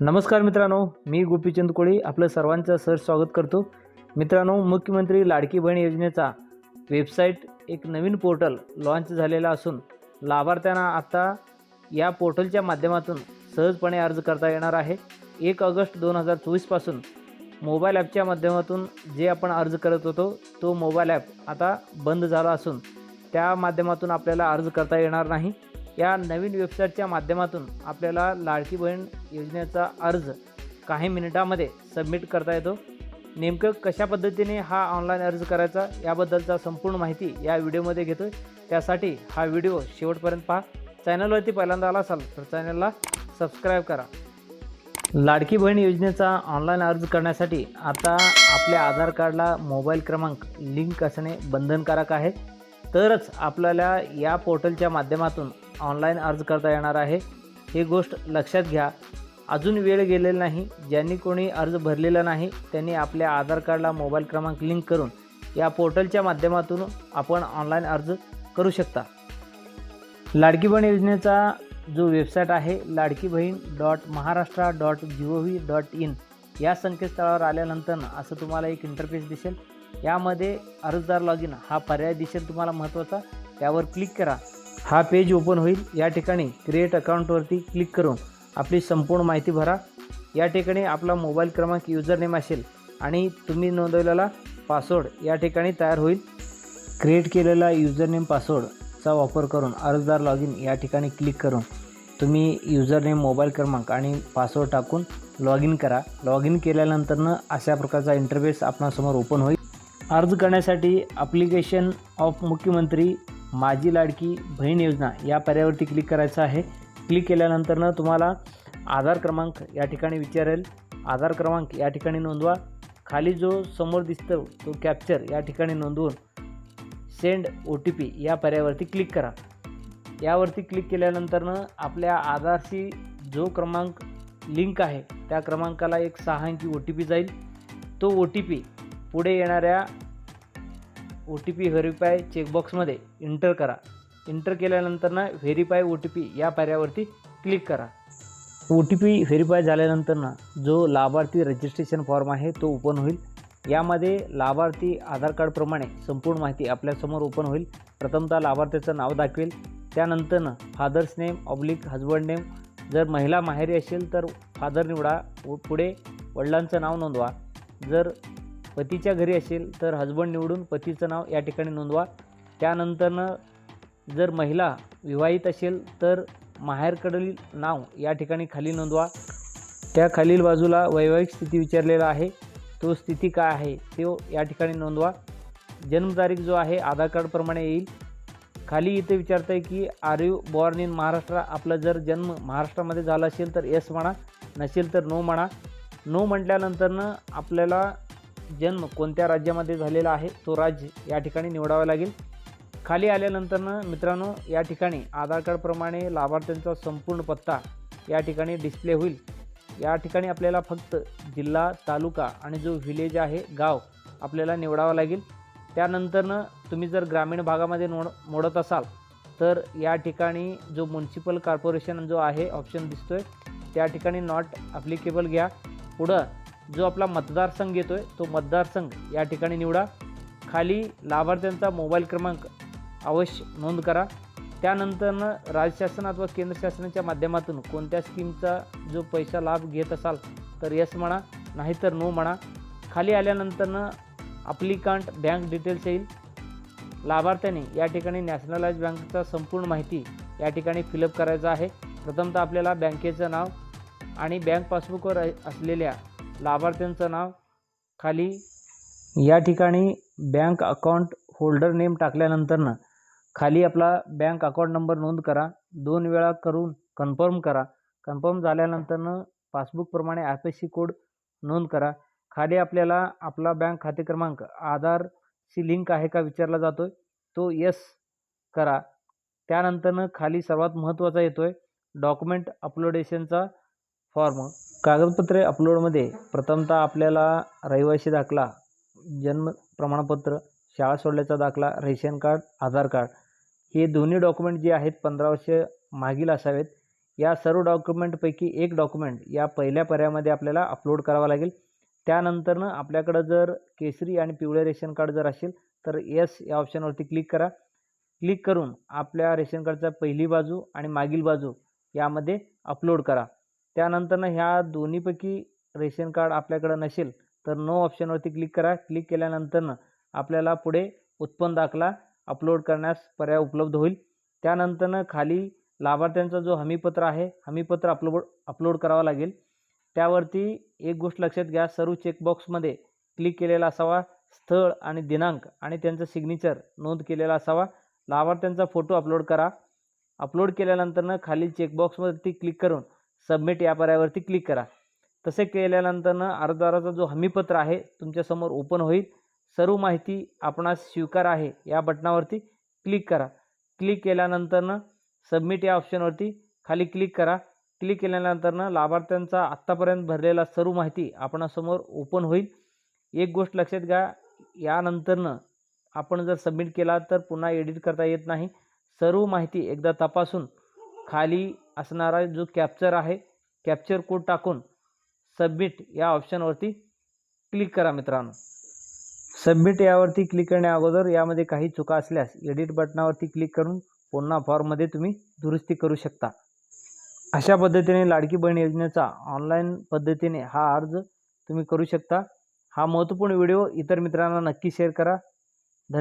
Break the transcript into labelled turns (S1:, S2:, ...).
S1: नमस्कार मित्रांनो मी गोपीचंद कोळी आपलं सर्वांचं सर स्वागत करतो. मित्रांनो मुख्यमंत्री लाडकी बहीण योजनेचा वेबसाईट एक नवीन पोर्टल लॉन्च झालेला असून लाभार्थ्यांना आता या पोर्टलच्या माध्यमातून सहजपणे अर्ज करता येणार आहे. एक ऑगस्ट दोन हजार चोवीसपासून मोबाईल ॲपच्या माध्यमातून जे आपण अर्ज करत होतो तो मोबाईल ॲप आता बंद झाला असून त्या माध्यमातून आपल्याला अर्ज करता येणार नाही. या नवीन वेबसाईटच्या माध्यमातून आपल्याला लाडकी बहीण योजनेचा अर्ज काही मिनिटामध्ये सबमिट करता येतो. नेमकं कशा पद्धतीने हा ऑनलाईन अर्ज करायचा याबद्दलचा संपूर्ण माहिती या व्हिडिओमध्ये घेतो आहे त्यासाठी हा व्हिडिओ शेवटपर्यंत पहा. चॅनलवरती पहिल्यांदा आला असाल तर चॅनलला सबस्क्राईब करा. लाडकी बहीण योजनेचा ऑनलाईन अर्ज करण्यासाठी आता आपल्या आधार कार्डला मोबाईल क्रमांक लिंक असणे बंधनकारक आहे. तरच आपल्याला या पोर्टलच्या माध्यमातून ऑनलाईन अर्ज करता येणार आहे. ही गोष्ट लक्षात घ्या. अजून वेळ गेलेला नाही. ज्यांनी कोणी अर्ज भरलेला नाही त्यांनी आपल्या आधार कार्डला मोबाईल क्रमांक लिंक करून या पोर्टलच्या माध्यमातून आपण ऑनलाईन अर्ज करू शकता. लाडकी बहीण योजनेचा जो वेबसाईट आहे Ladki Bahin dot Maharashtra dot G O V dot in या संकेतस्थळावर आल्यानंतर असं तुम्हाला एक इंटरफेस दिसेल. यामध्ये अर्जदार लॉग इन हा पर्याय दिसेल तुम्हाला महत्त्वाचा त्यावर क्लिक करा. हा पेज ओपन होईल. या ठिकाणी क्रिएट अकाउंटवरती क्लिक करून आपली संपूर्ण माहिती भरा. या ठिकाणी आपला मोबाईल क्रमांक युजर नेम असेल आणि तुम्ही नोंदवलेला पासवर्ड या ठिकाणी तयार होईल. क्रिएट केलेला युजर नेम पासवर्डचा वापर करून अर्जदार लॉग इन या ठिकाणी क्लिक करून तुम्ही युजर नेम मोबाईल क्रमांक आणि पासवर्ड टाकून लॉग इन करा. लॉग इन केल्यानंतरनं अशा प्रकारचा इंटरफेस आपणासमोर ओपन होईल. अर्ज करण्यासाठी ॲप्लिकेशन ऑफ मुख्यमंत्री माझी लाडकी बहीण योजना या पर्यायावरती क्लिक करायचं आहे. क्लिक केल्यानंतरनं तुम्हाला आधार क्रमांक या ठिकाणी विचारेल. आधार क्रमांक या ठिकाणी नोंदवा. खाली जो समोर दिसतो तो कॅप्चर या ठिकाणी नोंदवून सेंड ओ टी पी या पर्यायावरती क्लिक करा. यावरती क्लिक केल्यानंतरनं आपल्या आधारशी जो क्रमांक लिंक आहे त्या क्रमांकाला एक सहा अंकी ओ टी पी जाईल. तो ओ टी पी पुढे येणाऱ्या ओ टी पी व्हेरीफाय चेकबॉक्समध्ये इंटर करा. इंटर केल्यानंतरनं व्हेरीफाय ओ टी पी या पर्यायावरती क्लिक करा. ओ टी पी व्हेरीफाय झाल्यानंतरनं जो लाभार्थी रजिस्ट्रेशन फॉर्म आहे तो ओपन होईल. यामध्ये लाभार्थी आधार कार्डप्रमाणे संपूर्ण माहिती आपल्यासमोर ओपन होईल. प्रथमतः लाभार्थ्याचं नाव दाखवेल. त्यानंतरनं father's name oblique husband name जर महिला माहेरी असेल तर फादर निवडा. व पुढे वडिलांचं नाव नोंदवा. जर पतीच्या घरी असेल तर हजबंड निवडून पतीचं नाव या ठिकाणी नोंदवा. त्यानंतरनं जर महिला विवाहित असेल तर माहेरकडील नाव या ठिकाणी खाली नोंदवा. त्या खालील बाजूला वैवाहिक स्थिती विचारलेला आहे. तो स्थिती काय आहे तो या ठिकाणी नोंदवा. जन्मतारीख जो आहे आधार कार्डप्रमाणे येईल. खाली इथे विचारतं आहे की are you born in Maharashtra आपला जर जन्म महाराष्ट्रामध्ये झाला असेल तर येस म्हणा नसेल तर नो म्हणा. नो म्हटल्यानंतरनं आपल्याला जन्म कोणत्या राज्यामध्ये झालेला आहे तो राज्य या ठिकाणी निवडावा लागेल. खाली आल्यानंतरनं मित्रांनो या ठिकाणी आधार कार्डप्रमाणे लाभार्थ्यांचा संपूर्ण पत्ता या ठिकाणी डिस्प्ले होईल. या ठिकाणी आपल्याला फक्त जिल्हा तालुका आणि जो व्हिलेज आहे गाव आपल्याला निवडावा लागेल. त्यानंतरनं तुम्ही जर ग्रामीण भागामध्ये नोड मोडत असाल तर या ठिकाणी जो म्युन्सिपल कॉर्पोरेशन जो आहे ऑप्शन दिसतो आहे त्या ठिकाणी नॉट ॲप्लिकेबल घ्या. पुढं जो आपला मतदारसंघ येतो आहे तो मतदारसंघ या ठिकाणी निवडा. खाली लाभार्थ्यांचा मोबाईल क्रमांक अवश्य नोंद करा. त्यानंतरनं राज्य शासन अथवा केंद्र शासनाच्या माध्यमातून कोणत्या स्कीमचा जो पैसा लाभ घेत असाल तर यस म्हणा नाहीतर नो म्हणा. खाली आल्यानंतरनं अप्लिकांट बँक डिटेल्स येईल. लाभार्थ्याने या ठिकाणी नॅशनलाइज बँकचा संपूर्ण माहिती या ठिकाणी फिलअप करायचा आहे. प्रथमतः आपल्याला बँकेचं नाव आणि बँक पासबुकवर असलेल्या लाभार्थ्यांचं नाव खाली. या ठिकाणी बँक अकाउंट होल्डर नेम टाकल्यानंतरनं खाली आपला बँक अकाउंट नंबर नोंद करा. दोन वेळा करून कन्फर्म करा. कन्फर्म झाल्यानंतरनं पासबुकप्रमाणे I P S C code नोंद करा. खाली आपल्याला आपला बँक खाते क्रमांक आधारशी लिंक आहे का विचारला जातो आहे तो यस करा. त्यानंतरनं खाली सर्वात महत्त्वाचा येतो आहे डॉक्युमेंट अपलोडेशनचा फॉर्म. कागदपत्रे अपलोडमध्ये प्रथमतः आपल्याला रहिवासी दाखला जन्म प्रमाणपत्र शाळा सोडल्याचा दाखला रेशन कार्ड आधार कार्ड हे दोन्ही डॉक्युमेंट जे आहेत पंधरा वर्ष मागील असावेत. या सर्व डॉक्युमेंटपैकी एक डॉक्युमेंट या पहिल्या पर्यायामध्ये आपल्याला अपलोड करावा लागेल. त्यानंतरनं आपल्याकडं जर केसरी आणि पिवळे रेशन कार्ड जर असेल तर यस या ऑप्शनवरती क्लिक करा. क्लिक करून आपल्या रेशन कार्डचा पहिली बाजू आणि मागील बाजू यामध्ये अपलोड करा. त्यानंतरनं ह्या दोन्हीपैकी रेशन कार्ड आपल्याकडं नसेल तर नो ऑप्शनवरती क्लिक करा. क्लिक केल्यानंतरनं आपल्याला पुढे उत्पन्न दाखला अपलोड करण्यास पर्याय उपलब्ध होईल. त्यानंतरनं खाली लाभार्थ्यांचा जो हमीपत्र आहे हमीपत्र अपलोड अपलोड करावं लागेल. त्यावरती एक गोष्ट लक्षात घ्या सर्व चेकबॉक्समध्ये क्लिक केलेला असावा स्थळ आणि दिनांक आणि त्यांचं सिग्नेचर नोंद केलेला असावा. लाभार्थ्यांचा फोटो अपलोड करा. अपलोड केल्यानंतरनं खाली चेकबॉक्सवरती क्लिक करून सबमिट या पर्यायावरती क्लिक करा. तसे केल्यानंतरनं अर्जदाराचा जो हमीपत्र आहे तुमच्यासमोर ओपन होईल. सर्व माहिती आपणास स्वीकार आहे या बटनावरती क्लिक करा. क्लिक केल्यानंतरनं सबमिट या ऑप्शनवरती खाली क्लिक करा. क्लिक केल्यानंतरनं लाभार्थ्यांचा आत्तापर्यंत भरलेला सर्व माहिती आपणासमोर ओपन होईल. एक गोष्ट लक्षात घ्या यानंतरनं आपण जर सबमिट केला तर पुन्हा एडिट करता येत नाही. सर्व माहिती एकदा तपासून खाली असणारा जो कॅप्चर आहे कॅप्चर कोड टाकून सबमिट या ऑप्शनवरती क्लिक करा मित्रांनो. सबमिट यावरती क्लिक करण्या अगोदर यामध्ये काही चुका असल्यास एडिट बटनावरती क्लिक करून पुन्हा फॉर्ममध्ये तुम्ही दुरुस्ती करू शकता. अशा पद्धतीने लाडकी बहीण योजनेचा ऑनलाईन पद्धतीने हा अर्ज तुम्ही करू शकता. हा महत्त्वपूर्ण व्हिडिओ इतर मित्रांना नक्की शेअर करा.